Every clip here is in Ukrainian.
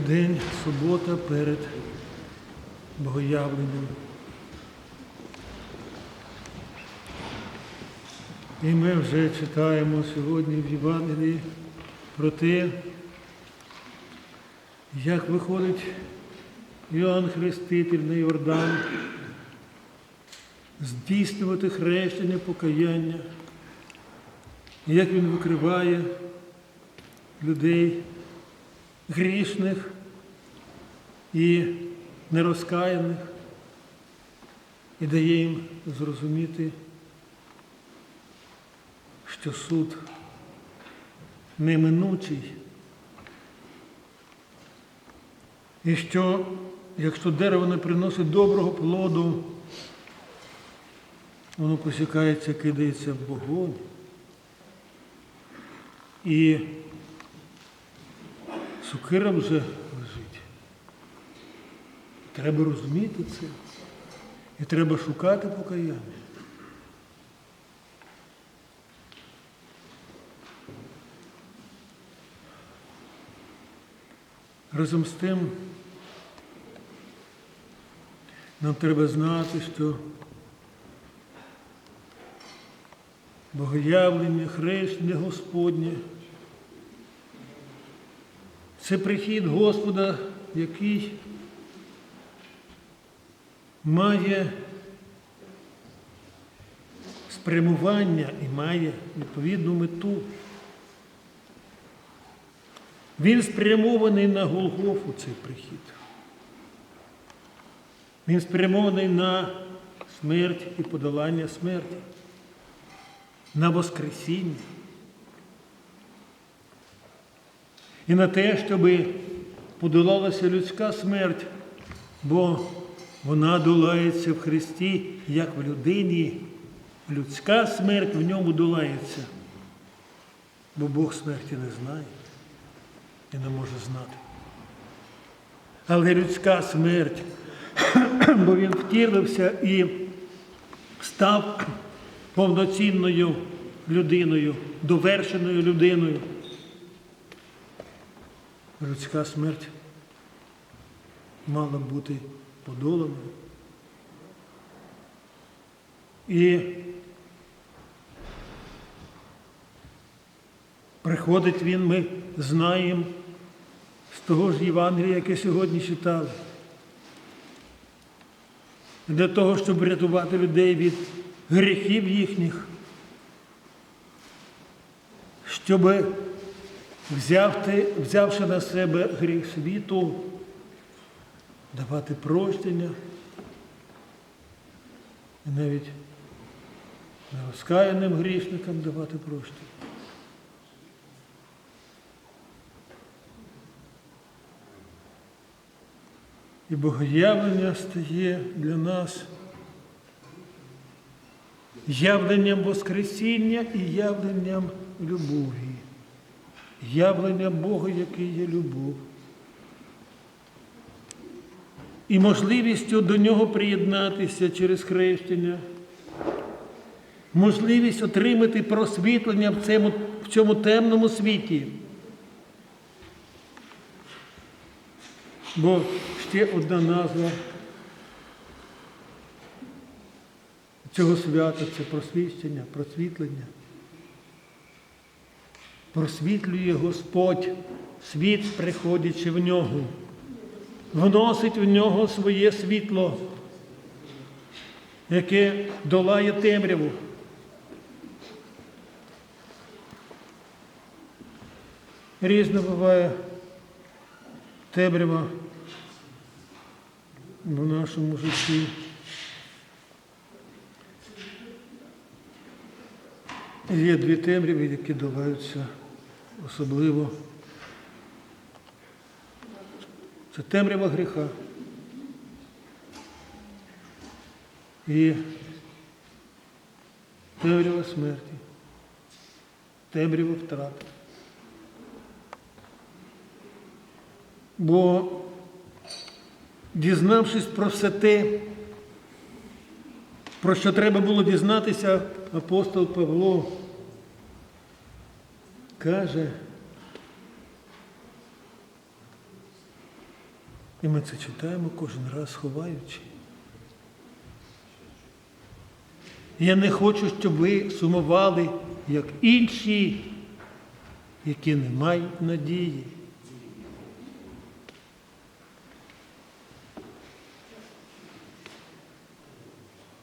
День, субота перед Богоявленням. І ми вже читаємо сьогодні в Євангелії про те, як виходить Іоанн Хреститель на Йордан здійснювати хрещення покаяння, як він викриває людей грішних і нерозкаяних і дає їм зрозуміти, що суд неминучий. І що, якщо дерево не приносить доброго плоду, воно посікається, кидається в вогонь. І сукира вже лежить. Треба розуміти це. І треба шукати покаяння. Разом з тим нам треба знати, що богоявлення, хрещення Господнє це прихід Господа, який має спрямування і має відповідну мету. Він спрямований на Голгофу цей прихід. Він спрямований на смерть і подолання смерті, на Воскресіння. І на те, щоб подолалася людська смерть, бо вона долається в Христі, як в людині. Людська смерть в ньому долається, бо Бог смерті не знає і не може знати. Але людська смерть, бо він втілився і став повноцінною людиною, довершеною людиною. Людська смерть мала бути подоланою. І приходить він, ми знаємо з того ж Євангелія, яке сьогодні читали. Для того, щоб врятувати людей від гріхів їхніх, щоб взявши на себе гріх світу, давати прощення і навіть нерозкаяним грішникам давати прощення. І богоявлення стає для нас явленням Воскресіння і явленням любові, явленням Бога, який є любов. І можливістю до нього приєднатися через хрещення, можливість отримати просвітлення в цьому, в цьому темному світі. Бо ще одна назва цього свята це просвіщення, просвітлення. Просвітлює Господь світ, приходячи в нього, вносить в нього своє світло, яке долає темряву. Різно буває темрява в нашому житті. Є дві темряви, які долаються особливо. Це темрява гріха. І темрява смерті, темрява втрати. Бо, дізнавшись про все те, про що треба було дізнатися, апостол Павло каже, І ми це читаємо кожен раз ховаючи. Я не хочу, щоб ви сумували, як інші, які не мають надії.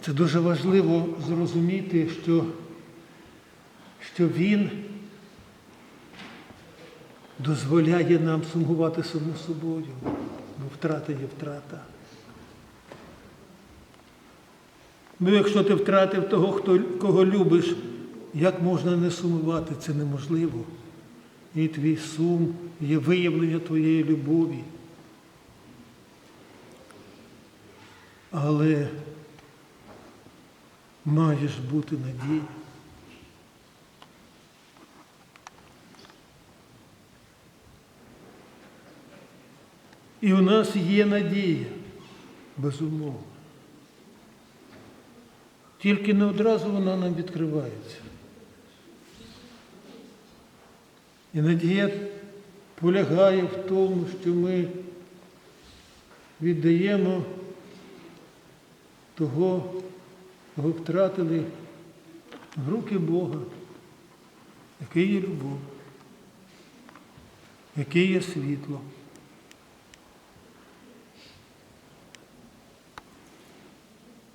Це дуже важливо зрозуміти, що, що Він дозволяє нам сумувати саму собою, бо втрата є втрата. Ну, якщо ти втратив того, хто, кого любиш, як можна не сумувати? Це неможливо. І твій сум є виявлення твоєї любові. Але маєш бути надія. І у нас є надія, безумовно. Тільки не одразу вона нам відкривається. І надія полягає в тому, що ми віддаємо того, кого втратили в руки Бога, який є любов, який є світло.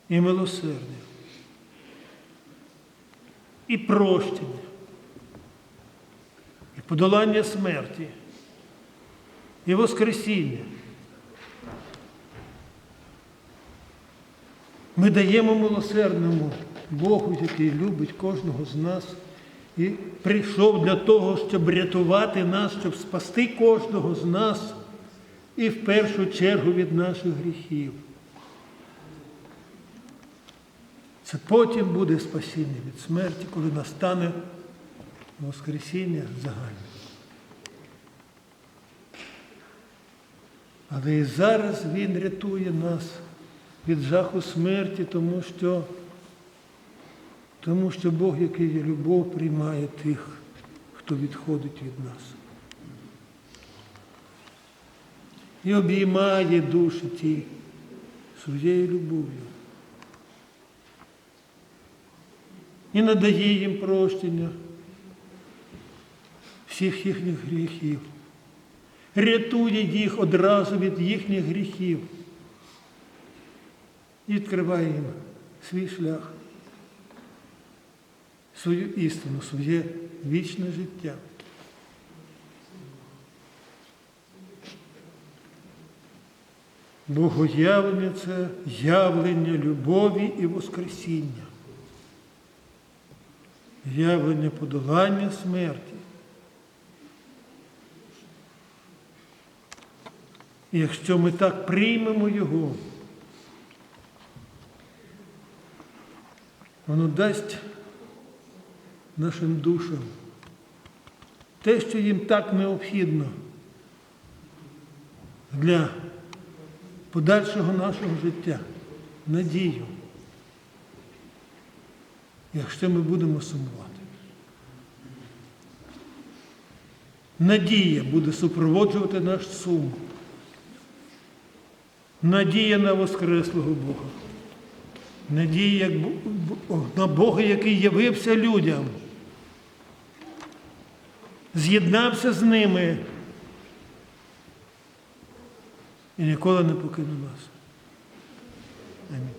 І милосердя, і прощення, і подолання смерті, і Воскресіння. Ми даємо милосердному Богу, який любить кожного з нас, і прийшов для того, щоб рятувати нас, щоб спасти кожного з нас і в першу чергу від наших гріхів. Це потім буде спасіння від смерті, коли настане Воскресіння загальне. Але і зараз Він рятує нас від жаху смерті, тому що, тому що Бог, який є любов, приймає тих, хто відходить від нас. І обіймає душі ті своєю любов'ю. І надає їм прощення всіх їхніх гріхів. Рятує їх одразу від їхніх гріхів і відкриває їм свій шлях, свою істину, своє вічне життя. Богоявлення це явлення любові і Воскресіння, явлення подолання смерті. І якщо ми так приймемо Його, Воно дасть нашим душам те, що їм так необхідно для подальшого нашого життя, надію, якщо ми будемо сумувати. Надія буде супроводжувати наш сум. Надія на Воскреслого Бога. Надія на Бога, який явився людям, з'єднався з ними і ніколи не покинув нас. Амінь.